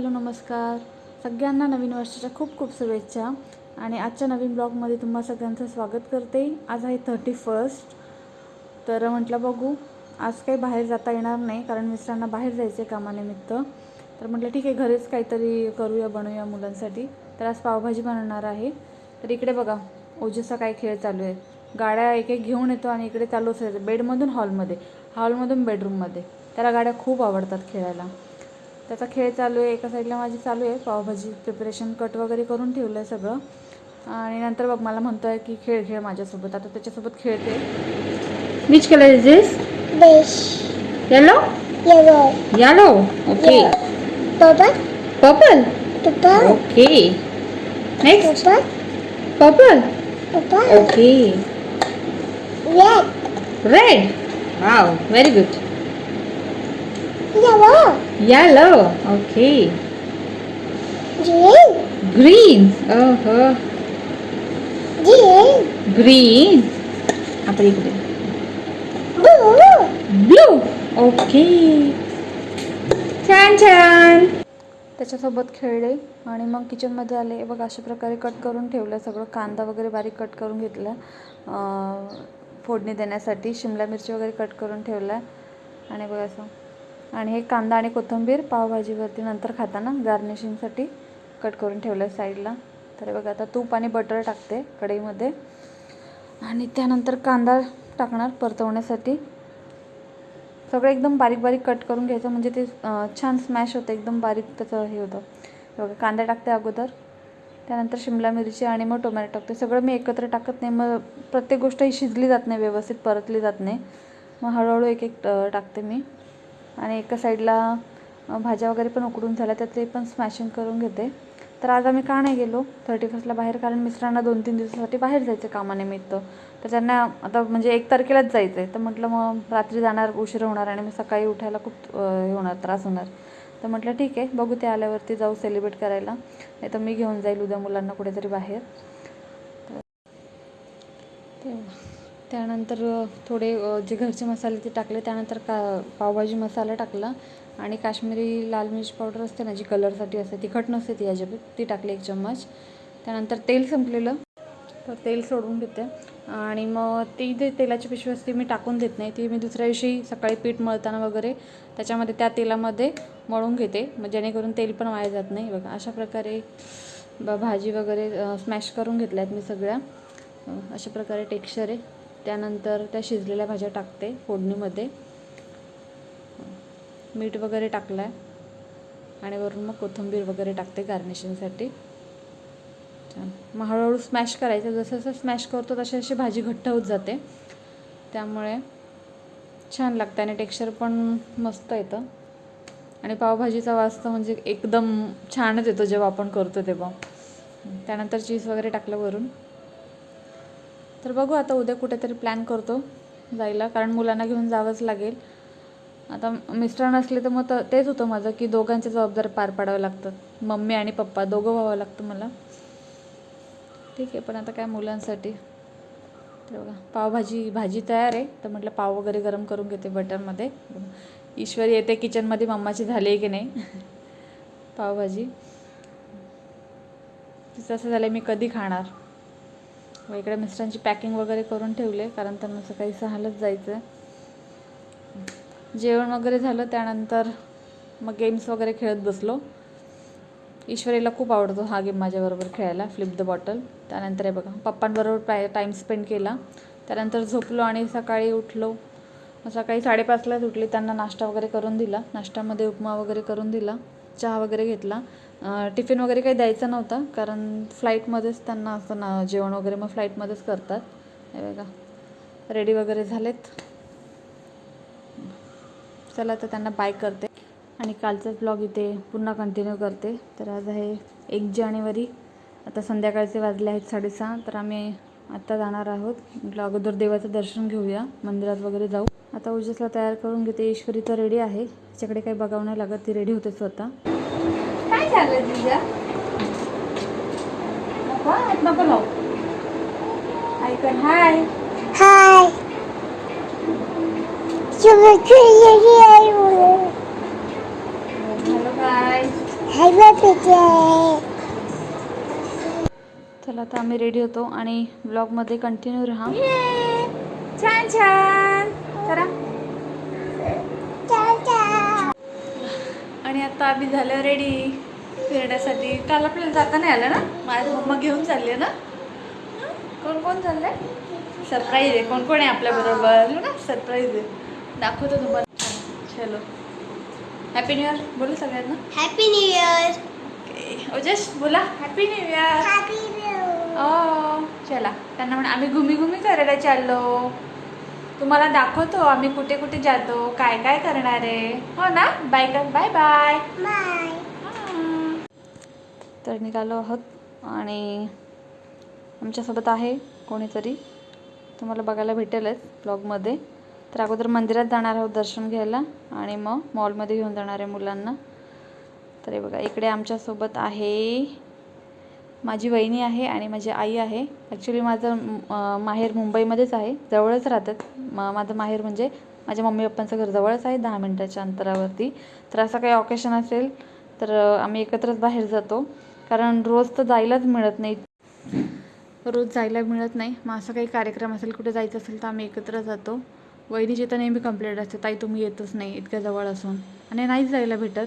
Hello नमस्कार. सगळ्यांना नवीन वर्षाच्या खूप खूप शुभेच्छा आणि आजच्या नवीन ब्लॉगमध्ये तुम्हा सगळ्यांचं स्वागत करते. आज आहे थर्टी फर्स्ट तर म्हटलं बघू आज काही बाहेर जाता येणार नाही कारण मिस्टरांना बाहेर जायचं आहे कामानिमित्त. तर म्हटलं ठीक आहे घरीच काहीतरी करूया बनवूया मुलांसाठी. तर आज पावभाजी बनवणार आहे. तर इकडे बघा ओजेचा काय खेळ चालू आहे. गाड्या एक एक घेऊन येतो आणि इकडे चालू असायचं बेडमधून हॉलमध्ये हॉलमधून बेडरूममध्ये. त्याला गाड्या खूप आवडतात खेळायला. त्याचा खेळ चालू आहे एका साईडला माझी चालू आहे पावभाजी प्रिपरेशन कट वगैरे करून ठेवलं आहे सगळं. आणि नंतर बघ मला म्हणतो आहे की खेळ खेळ माझ्यासोबत. आता त्याच्यासोबत खेळते. Which colour is this. Yellow. Yellow okay Purple. Purple Purple. Okay next. Purple Purple. Okay Red. Red wow very good Yellow. Yellow okay Green. Green ओहो Green. ग्रीन आता इकडे Blue. ब्लू ओके छान छान त्याच्यासोबत खेळले आणि मग किचनमध्ये आले. बघ अशा प्रकारे कट करून ठेवलं. सगळं कांदा वगैरे बारीक कट करून घेतला. अं, फोडणी देण्यासाठी शिमला मिरची वगैरे कट करून ठेवला आणि बघ असं. आणि हे कांदा आणि कोथिंबीर पावभाजीवरती नंतर खाताना गार्निशिंगसाठी कट करून ठेवलं आहे साईडला. तर बघा आता तूप आणि बटर टाकते कढईमध्ये. आणि त्यानंतर कांदा टाकणार परतवण्यासाठी. सगळं एकदम बारीक बारीक कट करून घ्यायचं म्हणजे ते छान स्मॅश होतं एकदम बारीक त्याचं हे होतं. बघा कांदा टाकते अगोदर. त्यानंतर शिमला मिरची आणि मग टोमॅटो टाकते. सगळं मी एकत्र टाकत नाही मग प्रत्येक गोष्ट ही शिजली जात नाही व्यवस्थित परतली जात नाही. मग हळूहळू एक एक टाकते मी. आणि एका साईडला भाज्या वगैरे पण उकडून झाल्या तर ते पण स्मॅशिंग करून घेते. तर आज आम्ही का नाही गेलो? थर्टी फर्स्टला बाहेर कारण मिस्टरांना दोन तीन दिवसासाठी बाहेर जायचं कामानिमित्त. तर त्यांना आता म्हणजे एक तारखेलाच जायचं आहे तर म्हटलं मग रात्री जाणार उशीर होणार आणि मग सकाळी उठायला खूप हे होणार त्रास होणार. तर म्हटलं ठीक आहे बघू ते आल्यावरती जाऊ सेलिब्रेट करायला. नाही तर मी घेऊन जाईल उद्या मुलांना कुठेतरी बाहेर. तर त्यानंतर थोडे जे घरचे मसाले ते टाकले. त्यानंतर का पावभाजी मसाला टाकला. आणि काश्मीरी लाल मिर्च पावडर असते ना जी कलरसाठी असते तिखट नसते ती अजिबात ती टाकली एक चम्मच. त्यानंतर तेल संपलेलं. तर तेल सोडून घेते आणि मग ती जे तेलाची पिशवी असते मी टाकून देत नाही. ती मी दुसऱ्या दिवशी सकाळी पीठ मळताना वगैरे त्याच्यामध्ये त्या तेलामध्ये मळून घेते. मग जेणेकरून तेल पण वाया जात नाही. बघा अशा प्रकारे ब भाजी वगैरे स्मॅश करून घेतल्या आहेत मी सगळ्या. अशा प्रकारे टेक्स्चर आहे. त्यानंतर त्या शिजलेल्या भाज्या टाकते फोडणीमध्ये. मीठ वगैरे टाकलं आहे आणि वरून मग कोथिंबीर वगैरे टाकते गार्निशिंगसाठी छान. मग हळूहळू स्मॅश करायचं. जसं जसं स्मॅश करतो तशी अशी भाजी घट्ट होत जाते. त्यामुळे छान लागतं आणि टेक्स्चर पण मस्त येतं. आणि पावभाजीचा वास तर म्हणजे एकदम छानच येतो जेव्हा आपण करतो तेव्हा. त्यानंतर चीज वगैरे टाकलं वरून. तर बघू आता उद्या कुठेतरी प्लॅन करतो जायला कारण मुलांना घेऊन जावंच लागेल. आता मिस्टर नसले तर मग त- तेच होतं माझं की दोघांच्या जबाबदार पार पाडावं लागतं मम्मी आणि पप्पा दोघं व्हावं लागतं मला. ठीक आहे पण आता काय मुलांसाठी? तर बघा पावभाजी भाजी तयार आहे. तर म्हटलं पाव वगैरे गरम करून घेते बटरमध्ये. ईश्वरी येते किचनमध्ये मम्माची झाली आहे की नाही? पावभाजी. तिचं असं झालं मी कधी खाणार? मग इकडे मिस्टरांची पॅकिंग वगैरे करून ठेवले कारण त्यांना सकाळी सहालाच जायचं आहे जेवण वगैरे झालं त्यानंतर मग गेम्स वगैरे खेळत बसलो. ईश्वरीला खूप आवडतो हा गेम माझ्याबरोबर खेळायला फ्लिप द बॉटल त्यानंतर हे बघा पप्पांबरोबर प्राय टाईम स्पेंड केला. त्यानंतर झोपलो आणि सकाळी उठलो. मग सकाळी साडेपाचलाच उठली त्यांना नाश्ता वगैरे करून दिला. नाश्त्यामध्ये उपमा वगैरे करून दिला. चहा वगैरे घेतला. टिफिन वगैरे काही द्यायचा नव्हता कारण फ्लाईटमध्येच त्यांना असं ना जेवण वगैरे मग फ्लाईटमध्येच करतात. हे बघा रेडी वगैरे झालेत. चला तर त्यांना बाय करते. आणि कालचाच ब्लॉग इथे पुन्हा कंटिन्यू करते. तर आज आहे एक जानेवारी. आता संध्याकाळचे वाजले आहेत साडेसहा तर आम्ही आत्ता जाणार आहोत. म्हटलं अगोदर देवाचं दर्शन घेऊया. मंदिरात वगैरे जाऊ. आता उजेसला तयार करून घेते. ईश्वरी तर रेडी आहे. तिच्याकडे काही बघावं नाही लागत. ती रेडी होते स्वतः. काय झालं तुझ्या हाय. हॅलो काय. चला आता आम्ही रेडी होतो आणि ब्लॉगमध्ये कंटिन्यू राहा. छान छान. करा. आणि आता आम्ही झालं रेडी फिरण्यासाठी. काल आपल्याला जाता नाही आलं ना? माझ्या मम्मा घेऊन चालले ना? कोण कोण चाललंय? सरप्राईज आहे. कोण कोण आहे आपल्या बरोबर? ना? सरप्राईज आहे. दाखवतो तुम्हाला. चलो. हॅपी न्यू इयर बोला सगळ्यांना? Happy New Year. Okay Ojas बोला. हॅपी न्यू इयर चला. त्यांना म्हणा आम्ही घुमी घुमी करायला चाललो. तुम्हाला दाखवतो आम्ही कुठे कुठे जातो. काय काय करणार आहे. हो ना? Bye bye bye Bye. तर निघालो आहोत आणि आमच्यासोबत आहे कोणीतरी. तुम्हाला बघायला भेटेलच ब्लॉगमध्ये तर अगोदर मंदिरात जाणार आहोत दर्शन घ्यायला आणि मग मॉलमध्ये घेऊन जाणार आहे मुलांना. तर हे बघा इकडे आमच्यासोबत आहे माझी वहिनी आहे आणि माझी आई आहे. ॲक्च्युली माझं माहेर मुंबईमध्येच आहे. जवळच राहतात. म माझं माहेर म्हणजे माझ्या मम्मी पप्पांचं घर जवळच आहे दहा मिनटाच्या अंतरावरती. तर असं काही ऑकेशन असेल तर आम्ही एकत्रच बाहेर जातो. कारण रोज तर जायलाच मिळत नाही. रोज जायला मिळत नाही. मग असं काही कार्यक्रम असेल कुठे जायचं असेल तर आम्ही एकत्र जातो. वहिनीची तर नेहमी कंप्लेंट असते ताई तुम्ही येतच नाही इतक्या जवळ असून. आणि नाहीच जायला भेटत.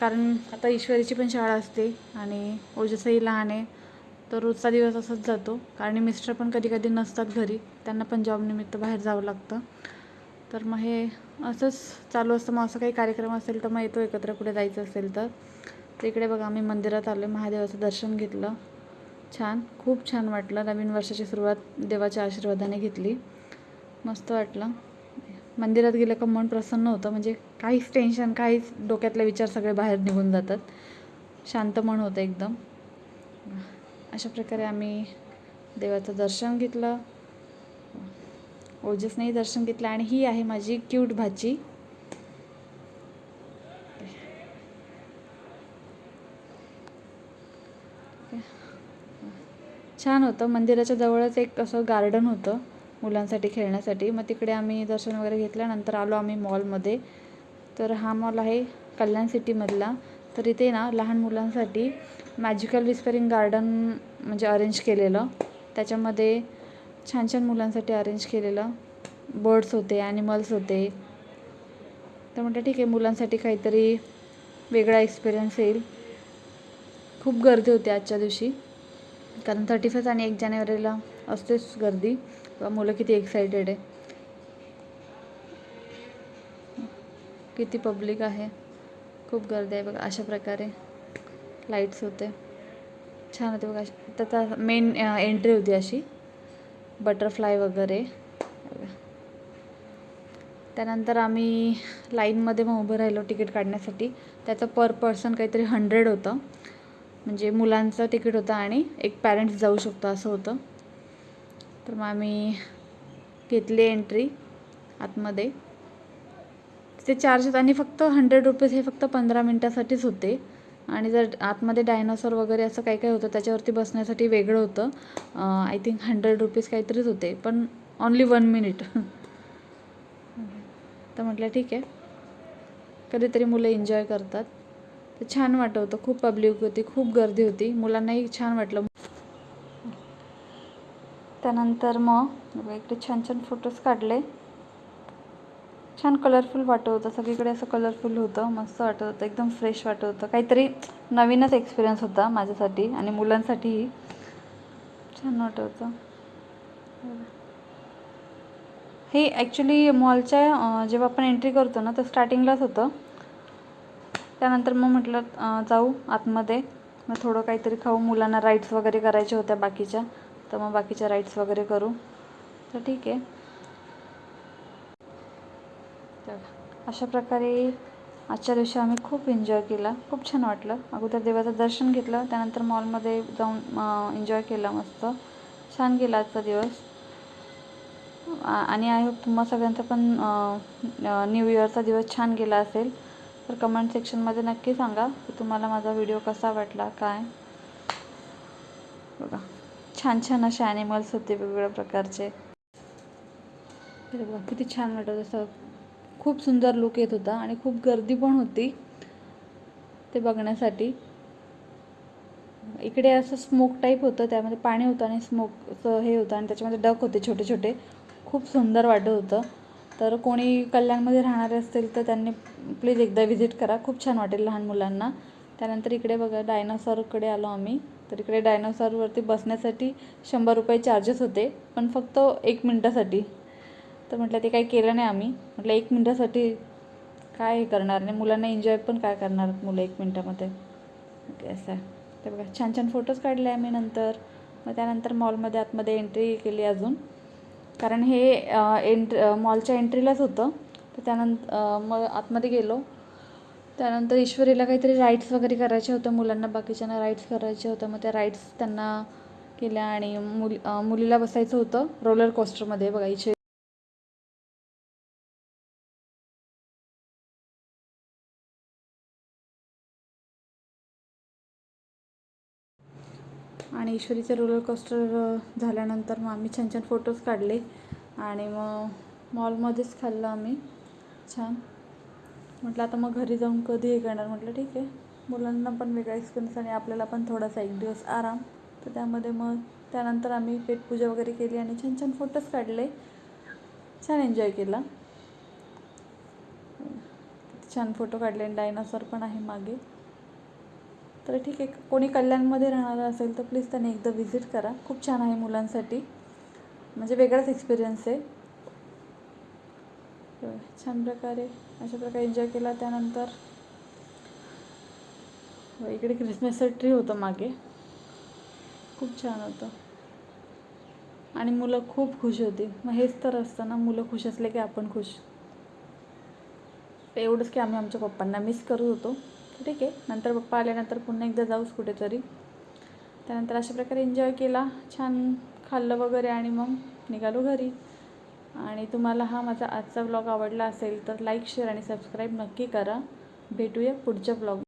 कारण आता ईश्वरीची पण शाळा असते आणि ओजसही लहान आहे तर रोजचा दिवस असंच जातो. कारण मिस्टर पण कधी कधी नसतात घरी त्यांना पण जॉबनिमित्त बाहेर जावं लागतं. तर मग हे असंच चालू असतं. मग असं काही कार्यक्रम असेल तर मग येतो एकत्र. कुठे जायचं असेल तर. तर इकडे बघा आम्ही मंदिरात आलो महादेवाचं दर्शन घेतलं. छान. खूप छान वाटलं. नवीन वर्षाची सुरुवात देवाच्या आशीर्वादाने घेतली. मस्त वाटलं. मंदिरात गेलं का मन प्रसन्न होतं. म्हणजे काहीच टेन्शन काहीच डोक्यातले विचार सगळे बाहेर निघून जातात. शांत मन होतं एकदम. अशा प्रकारे आम्ही देवाचं दर्शन घेतलं. ओजसनेही दर्शन घेतलं आणि ही आहे माझी क्यूट भाची. छान होतं. मंदिराच्या जवळच एक असं गार्डन होतं. मुलांसाठी खेळण्यासाठी. मग तिकडे आम्ही दर्शन वगैरे घेतल्यानंतर आलो आम्ही मॉलमध्ये. तर हा मॉल आहे कल्याण सिटीमधला. तर इथे ना लहान मुलांसाठी मॅजिकल विस्परिंग गार्डन म्हणजे अरेंज केलेलं. त्याच्यामध्ये छान छान मुलांसाठी अरेंज केलेलं. बर्ड्स होते ॲनिमल्स होते. तर म्हटलं ठीक आहे मुलांसाठी काहीतरी वेगळा एक्सपिरियन्स येईल. खूप गर्दी होती आजच्या दिवशी. कारण थर्टी फर्स्ट आणि एक जानेवारीला असतेच गर्दी. तेव्हा मुलं किती एक्सायटेड आहे. किती पब्लिक आहे. खूप गर्दी आहे बघा अशा प्रकारे लाईट्स होते. छान होते बघा त्याचा मेन एंट्री होती अशी. बटरफ्लाय वगैरे. त्यानंतर आम्ही लाईनमध्ये मग उभं राहिलो तिकीट काढण्यासाठी. त्याचं पर पर्सन काहीतरी हंड्रेड होतं. म्हणजे मुलांचं तिकीट होतं आणि एक पॅरेंट्स जाऊ शकतो असं होतं. तर मग आम्ही घेतली एंट्री आतमध्ये. ते चार्जेस आणि फक्त हंड्रेड रुपीज हे फक्त पंधरा मिनटासाठीच होते. आणि जर आतमध्ये डायनासोर वगैरे असं काही काही होतं त्याच्यावरती बसण्यासाठी वेगळं होतं. आय थिंक हंड्रेड रुपीज काहीतरीच होते पण ऑनली वन मिनिट तर म्हटलं ठीक आहे. कधीतरी मुलं एन्जॉय करतात. तर छान वाटत होतं खूप पब्लिक होती खूप गर्दी होती. मुलांनाही छान वाटलं. त्यानंतर मग इकडे छान छान फोटोज काढले. छान कलरफुल वाटत होतं. सगळीकडे असं कलरफुल होतं. मस्त वाटत होतं. एकदम फ्रेश वाटत होतं. काहीतरी नवीनच एक्सपिरियन्स होता माझ्यासाठी आणि मुलांसाठीही. छान वाटत होतं. हे ॲक्च्युली मॉलच्या जेव्हा आपण एंट्री करतो ना तर स्टार्टिंगलाच होतं. त्यानंतर मग म्हटलं जाऊ आतमध्ये. मग थोडं काहीतरी खाऊ. मुलांना राईड्स वगैरे करायच्या होत्या बाकीच्या. तर मग बाकीच्या राईड्स वगैरे करू. तर ठीक आहे. तर अशा प्रकारे आजच्या दिवशी आम्ही खूप एन्जॉय केला. खूप छान वाटलं. अगोदर देवाचं दर्शन घेतलं. त्यानंतर मॉलमध्ये जाऊन एन्जॉय केला मस्त. छान गेला आजचा दिवस. आणि आय होप तुम्हा सगळ्यांचा पण न्यू इयरचा दिवस छान गेला असेल. तर कमेंट सेक्शनमध्ये नक्की सांगा की तुम्हाला माझा व्हिडिओ कसा वाटला? काय? छान छान असे ॲनिमल्स होते वेगवेगळ्या प्रकारचे. बघा किती छान वाटत असं. खूप सुंदर लुक येत होता आणि खूप गर्दी पण होती ते बघण्यासाठी. इकडे असं स्मोक टाईप होतं त्यामध्ये पाणी होतं आणि स्मोकचं हे होतं आणि त्याच्यामध्ये डक होते छोटे छोटे. खूप सुंदर वाटत होतं. तर कोणी कल्याणमध्ये राहणारे असतील तर त्यांनी प्लीज एकदा व्हिजिट करा. खूप छान वाटेल लहान मुलांना. त्यानंतर इकडे बघा डायनासॉरकडे आलो आम्ही. तर इकडे डायनोसॉरवरती बसण्यासाठी शंभर रुपये चार्जेस होते पण फक्त एक मिनटासाठी. तर म्हटलं ते काही केलं नाही आम्ही. म्हटलं एक मिनटासाठी काय हे करणार? नाही मुलांना एन्जॉय पण काय करणार मुलं एक मिनटामध्ये? ओके असं आहे. ते बघा छान छान फोटोज काढले आम्ही नंतर. मग त्यानंतर मॉलमध्ये आतमध्ये एंट्री केली अजून. कारण हे एंट मॉलच्या एंट्रीलाच होतं. तर त्यानंतर मग आतमध्ये गेलो. त्यानंतर ईश्वरीला काहीतरी राईड्स वगैरे करायचे होतं मुलांना बाकीच्यांना राईड्स करायचे होतं. मग त्या राईड्स त्यांना केल्या आणि मुल मुलीला बसायचं होतं रोलर कोस्टरमध्ये बघायचे आणि ईश्वरीचं रोलर कोस्टर झाल्यानंतर मग आम्ही छान छान फोटोज काढले आणि मग मॉलमध्येच खाल्लं आम्ही. छान. म्हटलं आता मग घरी जाऊन कधी हे करणार? म्हटलं ठीक आहे. मुलांना पण वेगळा एक्सपिरियन्स आणि आपल्याला पण थोडासा एक दिवस आराम. तर त्यामध्ये मग त्यानंतर आम्ही पेटपूजा वगैरे केली आणि छान छान फोटोज काढले. छान एन्जॉय केला. छान फोटो काढले. आणि डायनासॉर पण आहे मागे. तर ठीक आहे. कोणी कल्याणमध्ये राहणारं असेल तर प्लीज त्यांनी एकदा व्हिजिट करा. खूप छान आहे मुलांसाठी. म्हणजे वेगळाच एक्सपिरियन्स आहे. छान प्रकारे अशा प्रकारे एन्जॉय केला. त्यानंतर इकडे क्रिसमसचं ट्री होतं मागे. खूप छान होतं. आणि मुलं खूप खुश होती. मग हेच तर असतं ना मुलं खुश असले की आपण खुश. एवढंच की आम्ही आमच्या पप्पांना मिस करत होतो. तर ठीक आहे. नंतर पप्पा आल्यानंतर पुन्हा एकदा जाऊच कुठेतरी. त्यानंतर अशा प्रकारे एन्जॉय केला. छान खाल्लं वगैरे आणि मग निघालो घरी. आणि तुम्हाला हा माझा आजचा व्लॉग आवडला असेल तर लाईक शेअर आणि सबस्क्राईब नक्की करा. भेटूया पुढच्या ब्लॉग